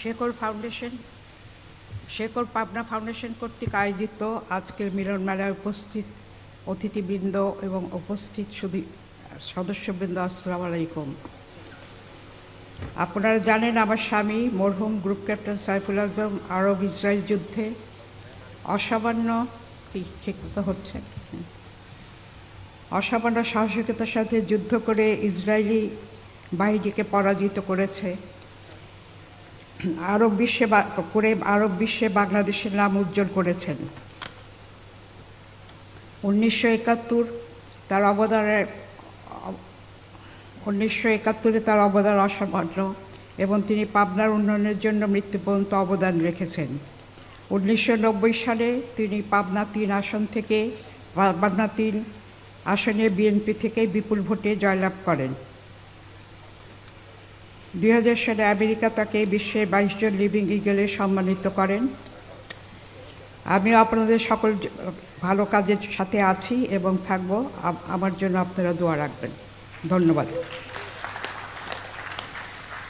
শেকর foundation Shekor Pabna foundation কর্তৃক আয়োজিত আজকের মিলন মেলায় উপস্থিত অতিথিবৃন্দ এবং উপস্থিত শুধু সদস্যবৃন্দ, আসসালামু আলাইকুম। আপনারা জানেন আমার স্বামী মরহুম group captain Saiful Azam Arab Israel যুদ্ধে অসামান্য কি ঠিক মতো হচ্ছে? অসামান্য সাহসিকতার সাথে যুদ্ধ করে ইসরায়েলি বাহিনীকে পরাজিত করেছে। আরব বিশ্বে করে আরব বিশ্বে বাংলাদেশের নাম উজ্জ্বল করেছেন। উনিশশো একাত্তর তার অবদানের, উনিশশো একাত্তরে তার অবদান অসামান্য এবং তিনি পাবনার উন্নয়নের জন্য মৃত্যু পর্যন্ত অবদান রেখেছেন। উনিশশো নব্বই সালে তিনি পাবনা তিন আসন থেকে, পাবনা তিন আসনে বিএনপি থেকে বিপুল ভোটে জয়লাভ করেন। দুই হাজার সালে আমেরিকা তাকে বিশ্বের বাইশ জন লিভিং ইগেলে সম্মানিত করেন। আমি আপনাদের সকল ভালো কাজের সাথে আছি এবং থাকব। আমার জন্য আপনারা দোয়া রাখবেন। ধন্যবাদ।